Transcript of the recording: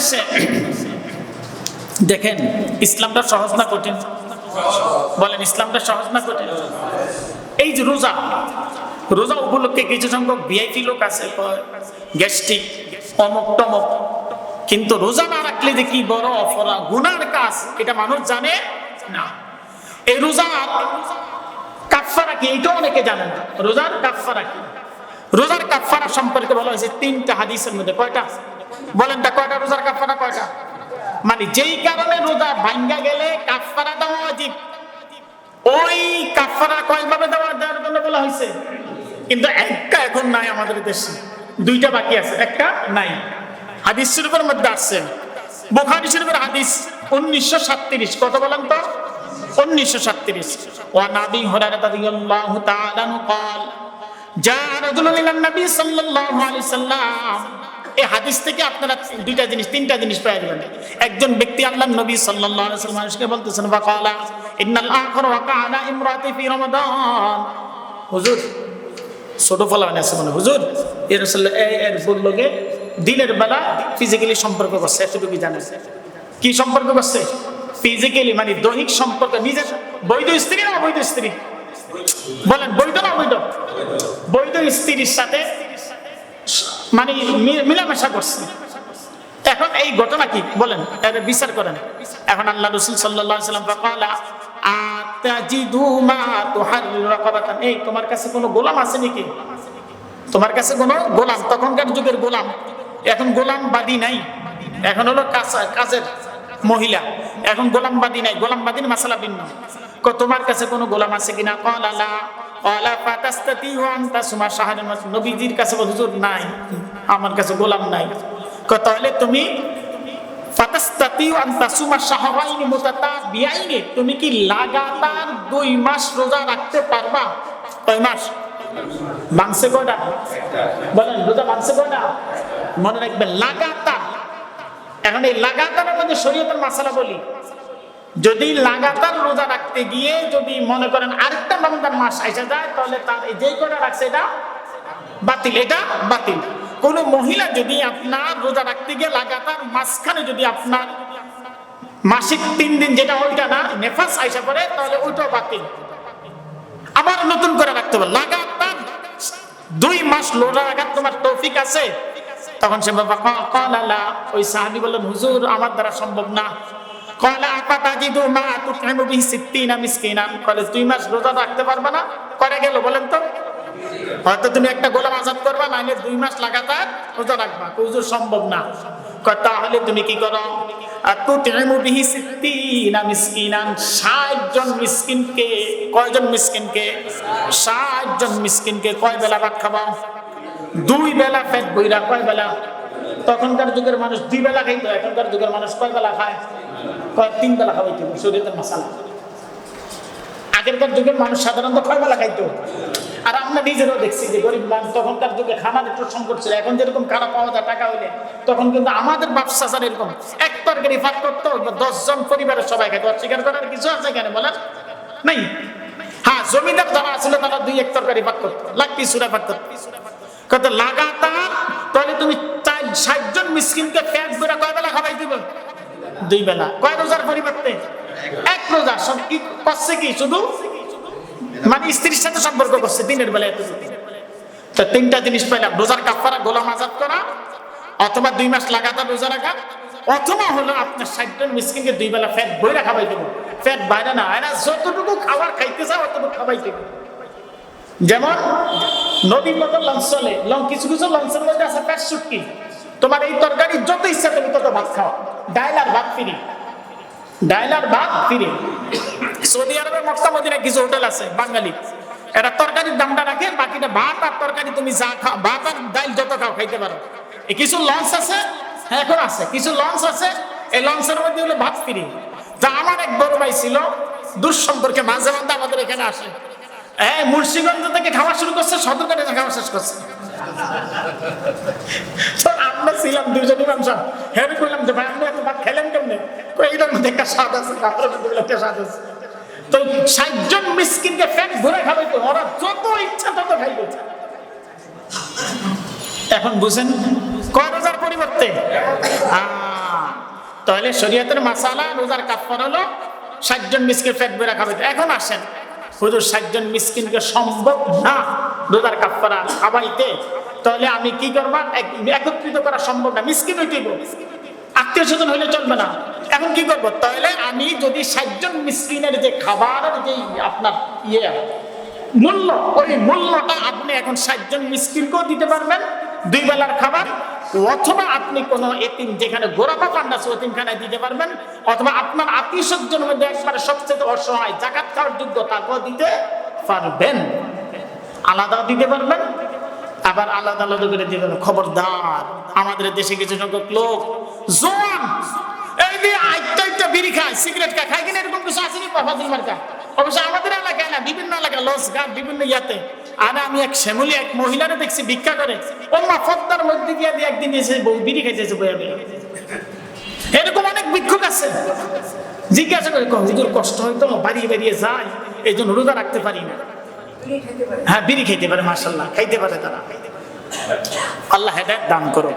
দেশে দেখেন, ইসলামটা সহজ না কঠিন? বলেন, ইসলামটা সহজ না কঠিন? এই যে রোজা রোজা উপলক্ষে কিছু সংখ্যক ভিআইপি লোক আছে, গ্যাস্ট্রিক, অমক টমক। কিন্তু রোজা না রাখলে যে কি বড় অপরা গুনার কাজ, এটা মানুষ জানে না। এই রোজা কাফারা কি এইটা অনেকে জানে না। রোজার কাফারা কি রোজার কাফারা সম্পর্কে বলা হয়েছে তিনটা হাদিসের মধ্যে। কয়টা? বলেন তা কয়টা রোজার কাফারা কয়টা মানে যেই কারণে রোজা ভাঙ্গা গেলে কাফারা দেওয়া উচিত ওই কাফারা কয়েকভাবে দেওয়া দেওয়ার জন্য বলা হয়েছে কিন্তু একটা এখন নাই আমাদের দেশে দুইটা বাকি আছে একটা নাই হাদিস শরীফের মধ্যে আসছে বোখারি শরীফের হাদিস উনিশশো সাতত্রিশ কত বলেন তো উনিশশো সাতত্রিশ ওয়ান আবি হুরায়রা রাদিয়াল্লাহু তাআলা আনহু قال جاء رجل الى النبي صلى الله عليه وسلم এই হাদিস থেকে আপনারা দুইটা জিনিস, তিনটা জিনিস পেয়ে যাবেন একজন ব্যক্তি আল্লাহ নবী সাল্লাল্লাহু মানুষকে বলতেছেন এর বললোগে দিনের বেলা সম্পর্ক করছে কি সম্পর্ক করছে? মানে দৈহিক সম্পর্ক, নিজের বৈধ স্ত্রী না স্ত্রী? বলেন, বৈধ না অবৈধ? বৈধ স্ত্রীর সাথে মানে মিলামেশা করছে। এখন এই ঘটনা কি? বলেন, এর বিচার করেন। এখন আল্লাহ রসুল সাল্লাম তোমার কাছে কোনো গোলাম আছে তোমার কাছে কোনো গোলাম? তখনকার যুগের গোলাম। এখন নাই। এখন হলো মহিলা। এখন নাই। মাসালা ভিন্ন। তোমার কাছে কোনো গোলাম আছে কিনা? কলা ফাতাস্তাতি ওয়ান তাসুমা শাহরের মাস। নবীজির কাছে হুজুর, নাই। আমার কাছে গোলাম নাই। তুমি ফাতাস্তাতি ওয়ান তাসুমা শাহরাইনি তুমি কি লাগাতার দুই মাস রোজা রাখতে পারবা? কয়, মাস। মাংসে কয়টা বলেন, রোজা মাংসে কয়টা মনে রাখবেন, লাগাতার। এখন এই লাগাতারের মধ্যে শরীয়তের মাসালা বলি। যদি লাগাতার রোজা রাখতে গিয়ে যদি মনে করেন আরেকটা রমজান মাস আইসা যায়, তাহলে তার যেই কয়টা রাখছে এটা? বাতিল এটা বাতিল। কোন মহিলা যদি আপনার রোজা রাখতে গিয়ে লাগাতার মাঝখানে যদি আপনার মাসিক তিন দিন যেটা ওইটা না, নেফাস আইসা পড়ে, তাহলে ওইটাও বাতিল। আবার নতুন করে রাখতে হবে। লাগাতার দুই মাস লোড়া রাখার তোমার তৌফিক আছে? তখন সে বাবা কলালা ওই সাহাবি বললেন, হুজুর, আমার দ্বারা সম্ভব না। কলা আপাতাজিদু মা তুতইমু বিহি সিত্তিনা মিসকিনান কলে দুই মাস রোজা রাখতে পারবে না? করে গেল বলেন তো? হয়তো তুমি একটা গোলাম আজাদ করবা নাহলে দুই মাস লাগাতার রোজা রাখবা। হুজুর, সম্ভব না। তাহলে তুমি কি করো? আর তুতইমু বিহি সিত্তিনা মিসকিনান 60 জন মিসকিনকে, কয়জন মিসকিনকে? 60 জন মিসকিনকে কয় বেলা ভাত খাবা? দুই বেলা পেট বইরা কয় বেলা? তখনকার যুগের মানুষ দুই বেলা খাইতো, এখনকার যুগের মানুষ কয় বেলা খায়? তিন বেলা খাওয়াইতো শরীরের মশালা। আগেরকার যুগের মানুষ সাধারণত কয় বেলা আর আমরা নিজেরও দেখছি যে গরিব মানুষ তখনকার যুগে একটু সংকট ছিল, এখন যেরকম পাওয়া যায় টাকা হইলে, তখন কিন্তু আমাদের ব্যবসা স্যার এরকম। এক তরকারি ভাত করতো দশ জন পরিবারের সবাই খাইতো, অস্বীকার করার কিছু আছে এখানে বলেন নাই। হ্যাঁ জমিদার যারা আসলে তারা দুই এক তরকারি ভাত করতো লাক্তি সুরা ভাত করতো। কত লাগাতার, তাহলে তুমি চার জন মিসকিনকে পেট ভরে কয় বেলা খাবাই দিব? দুই বেলা। কয় রোজার পরিবর্তে? এক রোজা। সব কি করছে কি? শুধু? মানে স্ত্রীর সাথে সম্পর্ক করছে দিনের বেলা তো তিনটা জিনিস পাইলাম। রোজার কাফারা গোলাম আজাদ করা, অথবা দুই মাস লাগাতার রোজা রাখা, অথবা হলো আপনার ষাট জন মিসকিনকে দুই বেলা ফ্যাট বইরা খাবাই দেবো ফ্যাট বাইরে না। এরা যতটুকু খাবার খাইতে চাও অতটুকু খাবাই দেবো যেমন নদীর মতো লঞ্চ চলে। লং কিছু কিছু লঞ্চের মধ্যে আছে পেট শুটকি তোমার এই তরকারি যত ইচ্ছা তুমি তত ভাত খাও। আর ভাত ফিরি। আর ভাত ফিরি। সৌদি আরবের মক্কা কিছু হোটেল আছে, বাঙালি। তরকারির দামটা রাখে, বাকিটা ভাত আর তরকারি তুমি যা খাও, ভাত আর যত খাও খাইতে পারো। কিছু লঞ্চ আছে? হ্যাঁ এখন আছে। কিছু লঞ্চ আছে? এই লঞ্চের মধ্যে হলো ভাত ফিরি। যা আমার এক বড় ভাই ছিল দূর সম্পর্কে মাঝে মাঝে আমাদের এখানে আসে। হ্যাঁ মুন্সিগঞ্জ থেকে খাওয়া শুরু করছে সদরকারে খাওয়া শেষ করছে। তো আমরা ছিলাম দুজন ইমাম সাহেব। বললাম যে, ভাই এত ভাত খেলেন কেমনে? এইটার মধ্যে একটা স্বাদ আছে একটা স্বাদ আছে। তো মিসকিনকে ফ্যাট ঘুরে খাবাইতো ওরা যত ইচ্ছা তত খাইতো এখন বুঝেন, কয় রোজার পরিবর্তে? তাহলে শরীয়তের মাসালা রোজার কাফার হলো ষাটজন মিসকিন পেট বেড়া খাবে এখন আসেন, হুজুর ষাটজন মিসকিনকে সম্ভব না রোজার কাফারা খাবাইতে? তাহলে আমি কি করব? একত্রিত করা সম্ভব না। মিসকিন আত্মীয় স্বজন হইলে চলবে না। এখন কি করব? তাহলে আমি যদি ষাটজন মিসকিনের যে খাবারের যে আপনার ইয়ে মূল্য, ওই মূল্যটা আপনি এখন ষাটজন মিসকিনকেও দিতে পারবেন দুই বেলার খাবার, অথবা আপনি কোনো এতিম যেখানে গোড়াপা পান্ডা আছে, ওতিমখানায় দিতে পারবেন, অথবা আপনার আত্মীয় স্বজনের মধ্যে একবারে সবচেয়ে অসহায়, জাকাত খাওয়ার যোগ্য তাকেও দিতে পারবেন। আলাদাও দিতে পারবেন। আবার আলাদা আলাদা করে পারবেন খবরদার। আমাদের দেশে কিছু সংখ্যক লোক, জোয়ান। এই যে আইটা আইটা বিড়ি খায়, সিগারেট খায় খায় কিনা এরকম কিছু আসেনি ফাজিল মার্কা। অবশ্য আমাদের এলাকায় না, বিভিন্ন এলাকায় লস ঘাট বিভিন্ন ইয়াতে। আর আমি এক শ্যামলি, এক মহিলারে দেখছি, ভিক্ষা করে। ও মা ফদ্দার মধ্যে গিয়ে দিয়ে একদিন এসে বিড়ি খাইতেছে বইয়া এরকম অনেক ভিক্ষুক আছে। জিজ্ঞাসা করে হুজুর, কষ্ট হয়তো বাড়িয়ে বাড়িয়ে যায়। এই জন্য রোজা রাখতে পারি না। হ্যাঁ বিড়ি খাইতে পারে মার্শাল্লাহ খাইতে পারে তারা। আল্লাহ হেদায়ত দান করো